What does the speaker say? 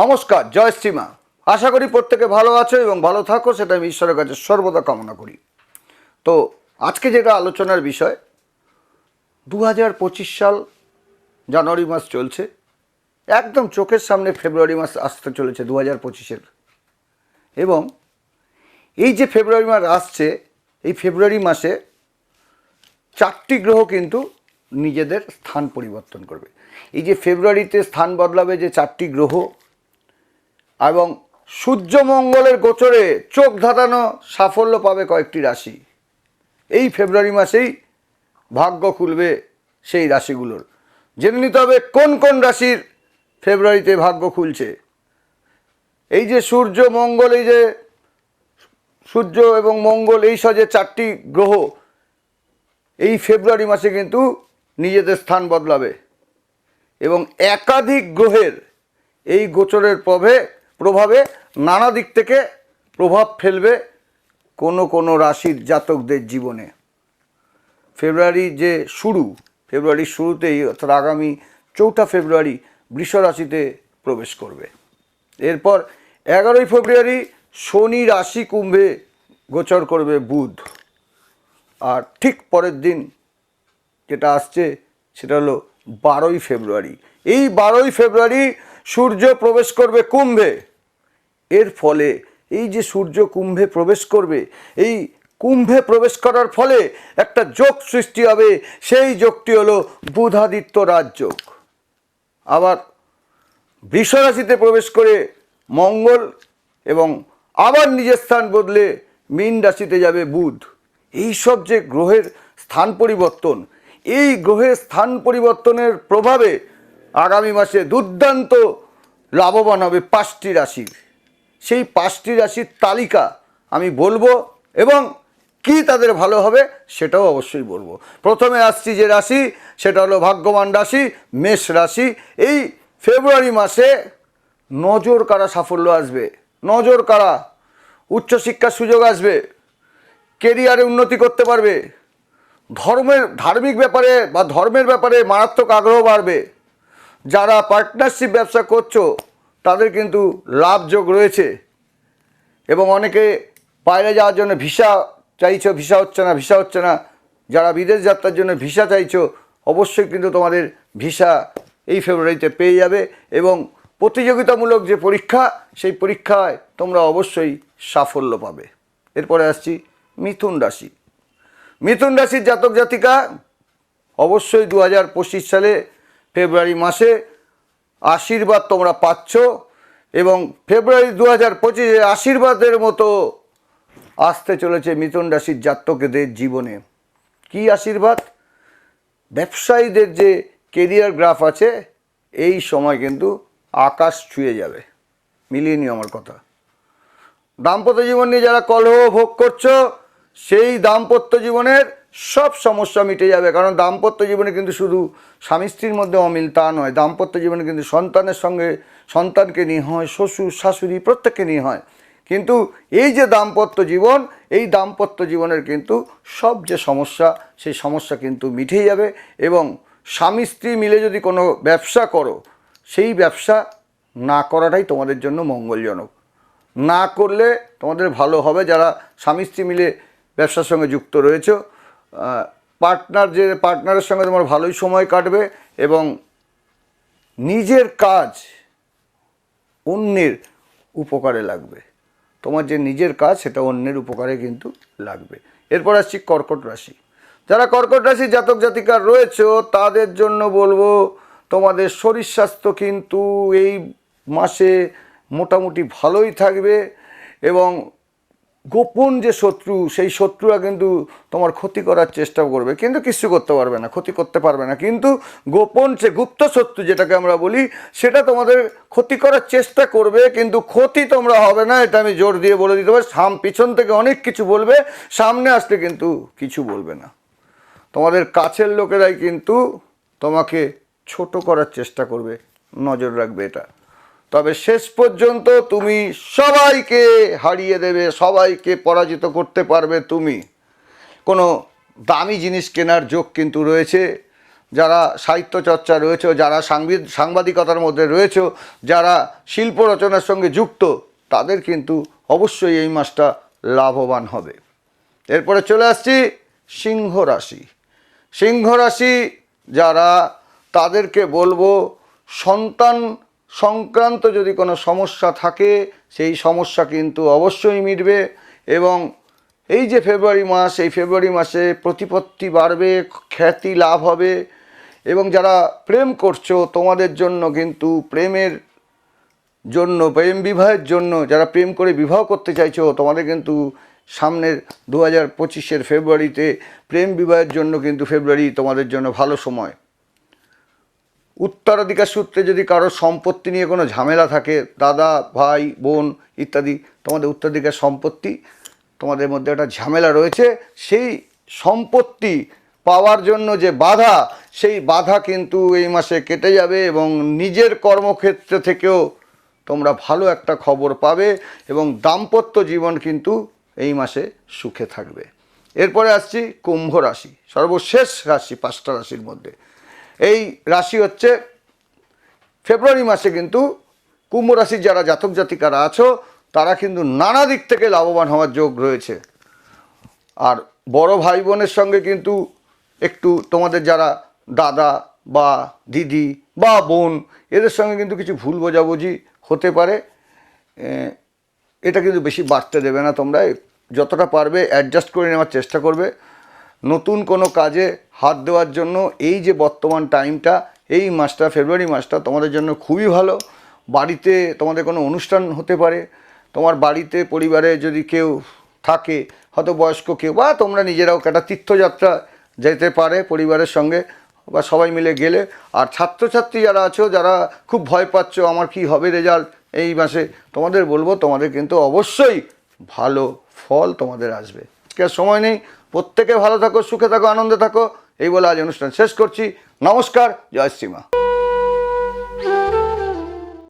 নমস্কার, জয় শ্রীমা। আশা করি প্রত্যেকে ভালো আছো এবং ভালো থাকো, সেটা আমি ঈশ্বরের কাছে সর্বদা কামনা করি। তো, আজকে যেটা আলোচনার বিষয় দু হাজার পঁচিশ সাল জানুয়ারি মাস চলছে। একদম চোখের সামনে ফেব্রুয়ারি মাস আসতে চলেছে দু হাজার পঁচিশের। এবং এই যে ফেব্রুয়ারি মাস আসছে, এই ফেব্রুয়ারি মাসে চারটি গ্রহ কিন্তু নিজেদের স্থান পরিবর্তন করবে। এই যে ফেব্রুয়ারিতে স্থান বদলাবে যে চারটি গ্রহ এবং সূর্যমঙ্গলের গোচরে চোখ ধাঁধানো সাফল্য পাবে কয়েকটি রাশি। এই ফেব্রুয়ারি মাসেই ভাগ্য খুলবে সেই রাশিগুলোর। জেনে নিতে হবে কোন কোন রাশির ফেব্রুয়ারিতে ভাগ্য খুলছে। এই যে সূর্য, মঙ্গল, এই যে সূর্য এবং মঙ্গল, এই যে চারটি গ্রহ, এই ফেব্রুয়ারি মাসে কিন্তু নিজেদের স্থান বদলাবে। এবং একাধিক গ্রহের এই গোচরের প্রভে প্রভাবে নানা দিক থেকে প্রভাব ফেলবে কোনো কোনো রাশির জাতকদের জীবনে। ফেব্রুয়ারি যে শুরু ফেব্রুয়ারির শুরুতেই অর্থাৎ আগামী চৌঠা ফেব্রুয়ারি বৃষ রাশিতে প্রবেশ করবে। এরপর এগারোই ফেব্রুয়ারি শনি রাশি কুম্ভে গোচর করবে বুধ। আর ঠিক পরের দিন যেটা আসছে সেটা হলো বারোই ফেব্রুয়ারি। এই বারোই ফেব্রুয়ারি সূর্য প্রবেশ করবে কুম্ভে। এর ফলে এই যে সূর্য কুম্ভে প্রবেশ করবে, এই কুম্ভে প্রবেশ করার ফলে একটা যোগ সৃষ্টি হবে, সেই যোগটি হলো বুধাদিত্য রাজযোগ। আবার বৃষরাশিতে প্রবেশ করে মঙ্গল এবং আবার নিজের স্থান বদলে মীন রাশিতে যাবে বুধ। এই সব যে গ্রহের স্থান পরিবর্তন, এই গ্রহের স্থান পরিবর্তনের প্রভাবে আগামী মাসে দুর্দান্ত লাভবান হবে পাঁচটি রাশির। সেই পাঁচটি রাশির তালিকা আমি বলব এবং কি তাদের ভালো হবে সেটাও অবশ্যই বলব। প্রথমে আসছি যে রাশি, সেটা হলো ভাগ্যবান রাশি, মেষ রাশি। এই ফেব্রুয়ারি মাসে নজর কারা সাফল্য আসবে? নজর কারা? উচ্চশিক্ষার সুযোগ আসবে? কেরিয়ারে উন্নতি করতে পারবে? ধর্মের, ধার্মিক ব্যাপারে বা ধর্মের ব্যাপারে মারাত্মক আগ্রহ বাড়বে? যারা পার্টনারশিপ ব্যবসা করছ তাদের কিন্তু লাভযোগ রয়েছে। এবং অনেকে বাইরে যাওয়ার জন্য ভিসা চাইছো, ভিসা হচ্ছে না, ভিসা হচ্ছে না, যারা বিদেশ যাত্রার জন্য ভিসা চাইছো, অবশ্যই কিন্তু তোমাদের ভিসা এই ফেব্রুয়ারিতে পেয়ে যাবে এবং প্রতিযোগিতামূলক যে পরীক্ষা, সেই পরীক্ষায় তোমরা অবশ্যই সাফল্য পাবে। এরপরে আসছি মিথুন রাশি। মিথুন রাশির জাতক জাতিকা অবশ্যই দু হাজার পঁচিশ সালে ফেব্রুয়ারি মাসে আশীর্বাদ তোমরা পাচ্ছ এবং ফেব্রুয়ারি দু হাজার পঁচিশে আশীর্বাদের মতো আসতে চলেছে মিথুন রাশির জাতকদের জীবনে। কি আশীর্বাদ? ব্যবসায়ীদের যে কেরিয়ার গ্রাফ আছে, এই সময় কিন্তু আকাশ ছুঁয়ে যাবে। মিলিয়ে নিও আমার কথা। দাম্পত্য জীবন নিয়ে যারা কলহ ভোগ করছ, সেই দাম্পত্য জীবনের সব সমস্যা মিটে যাবে, কারণ দাম্পত্য জীবনে কিন্তু শুধু স্বামী স্ত্রীর মধ্যে অমিল তা নয়, দাম্পত্য জীবনে কিন্তু সন্তানের সঙ্গে সন্তানকে নিয়ে হয়, শ্বশুর, শাশুড়ি প্রত্যেককে নিয়ে হয়। কিন্তু এই যে দাম্পত্য জীবন, এই দাম্পত্য জীবনের কিন্তু সব যে সমস্যা, সেই সমস্যা কিন্তু মিটে যাবে এবং স্বামী স্ত্রী মিলে যদি কোনো ব্যবসা করো, সেই ব্যবসা না করাটাই তোমাদের জন্য মঙ্গলজনক। না করলে তোমাদের ভালো হবে যারা স্বামী স্ত্রী মিলে ব্যবসার সঙ্গে যুক্ত রয়েছে। পার্টনার যে পার্টনারের সঙ্গে তোমার ভালোই সময় কাটবে এবং নিজের কাজ অন্যের উপকারে লাগবে। তোমার যে নিজের কাজ, সেটা অন্যের উপকারে কিন্তু লাগবে। এরপর আসছি কর্কট রাশি। যারা কর্কট রাশি জাতক জাতিকার রয়েছে, তাদের জন্য বলব, তোমাদের শরীর স্বাস্থ্য কিন্তু এই মাসে মোটামুটি ভালোই থাকবে এবং গোপন যে শত্রু, সেই শত্রুরা কিন্তু তোমার ক্ষতি করার চেষ্টা করবে। কিন্তু কিছু করতে পারবে না, ক্ষতি করতে পারবে না। কিন্তু গোপন যে গুপ্ত শত্রু যেটাকে আমরা বলি, সেটা তোমাদের ক্ষতি করার চেষ্টা করবে, কিন্তু ক্ষতি তোমরা হবে না, এটা আমি জোর দিয়ে বলে দিতে পারি। সাম, পিছন থেকে অনেক কিছু বলবে, সামনে আসলে কিন্তু কিছু বলবে না। তোমাদের কাছের লোকেরাই কিন্তু তোমাকে ছোট করার চেষ্টা করবে। নজর রাখবে এটা। তবে শেষ পর্যন্ত তুমি সবাইকে হারিয়ে দেবে, সবাইকে পরাজিত করতে পারবে তুমি। কোনো দামি জিনিস কেনার যোগ কিন্তু রয়েছে। যারা সাহিত্য চর্চা রয়েছে, যারা সাংবিদ, সাংবাদিকতার মধ্যে রয়েছে, যারা শিল্প রচনার সঙ্গে যুক্ত, তাদের কিন্তু অবশ্যই এই মাসটা লাভবান হবে। এরপরে চলে আসছি সিংহ রাশি। সিংহ রাশি যারা, তাদেরকে বলব সন্তান সংক্রান্ত যদি কোনো সমস্যা থাকে, সেই সমস্যা কিন্তু অবশ্যই মিটবে এবং এই যে ফেব্রুয়ারি মাস, এই ফেব্রুয়ারি মাসে প্রতিপত্তি বাড়বে, খ্যাতি লাভ হবে এবং যারা প্রেম করছ, তোমাদের জন্য কিন্তু প্রেমের জন্য, প্রেম বিবাহের জন্য, যারা প্রেম করে বিবাহ করতে চাইছো, তোমাদের কিন্তু সামনের দু হাজার পঁচিশের ফেব্রুয়ারিতে প্রেম বিবাহের জন্য কিন্তু ফেব্রুয়ারি তোমাদের জন্য ভালো সময়। উত্তরাধিকার সূত্রে যদি কারও সম্পত্তি নিয়ে কোনো ঝামেলা থাকে, দাদা, ভাই, বোন ইত্যাদি, তোমাদের উত্তরাধিকার সম্পত্তি, তোমাদের মধ্যে একটা ঝামেলা রয়েছে, সেই সম্পত্তি পাওয়ার জন্য যে বাধা, সেই বাধা কিন্তু এই মাসে কেটে যাবে এবং নিজের কর্মক্ষেত্র থেকেও তোমরা ভালো একটা খবর পাবে এবং দাম্পত্য জীবন কিন্তু এই মাসে সুখে থাকবে। এরপরে আসছি কুম্ভ রাশি, সর্বশেষ রাশি, পাঁচটা রাশির মধ্যে। এই রাশি হচ্ছে ফেব্রুয়ারি মাসে কিন্তু কুম্ভ রাশির যারা জাতক জাতিকারা আছো, তারা কিন্তু নানা দিক থেকে লাভবান হওয়ার যোগ রয়েছে। আর বড় ভাই বোনের সঙ্গে কিন্তু একটু তোমাদের যারা দাদা বা দিদি বা বোন, এদের সঙ্গে কিন্তু কিছু ভুল বোঝাবুঝি হতে পারে। এটা কিন্তু বেশি বাড়তে দেবে না তোমরা, যতটা পারবে অ্যাডজাস্ট করে নেওয়ার চেষ্টা করবে। নতুন কোনো কাজে হাত দেওয়ার জন্য এই যে বর্তমান টাইমটা, এই মাসটা, ফেব্রুয়ারি মাসটা তোমাদের জন্য খুবই ভালো। বাড়িতে তোমাদের কোনো অনুষ্ঠান হতে পারে, তোমার বাড়িতে পরিবারে যদি কেউ থাকে, হয়তো বয়স্ক কেউ, বা তোমরা নিজেরাও একটা তীর্থযাত্রা যেতে পারে পরিবারের সঙ্গে, বা সবাই মিলে গেলে। আর ছাত্রছাত্রী যারা আছো, যারা খুব ভয় পাচ্ছ, আমার কি হবে রেজাল্ট? এই মাসে তোমাদের বলব, তোমাদের কিন্তু অবশ্যই ভালো ফল তোমাদের আসবে। সময় নেই প্রত্যেকে ভালো থাকো, সুখে থাকো, আনন্দে থাকো। এই বলে আজ অনুষ্ঠান শেষ করছি। নমস্কার, জয় শ্রীমা।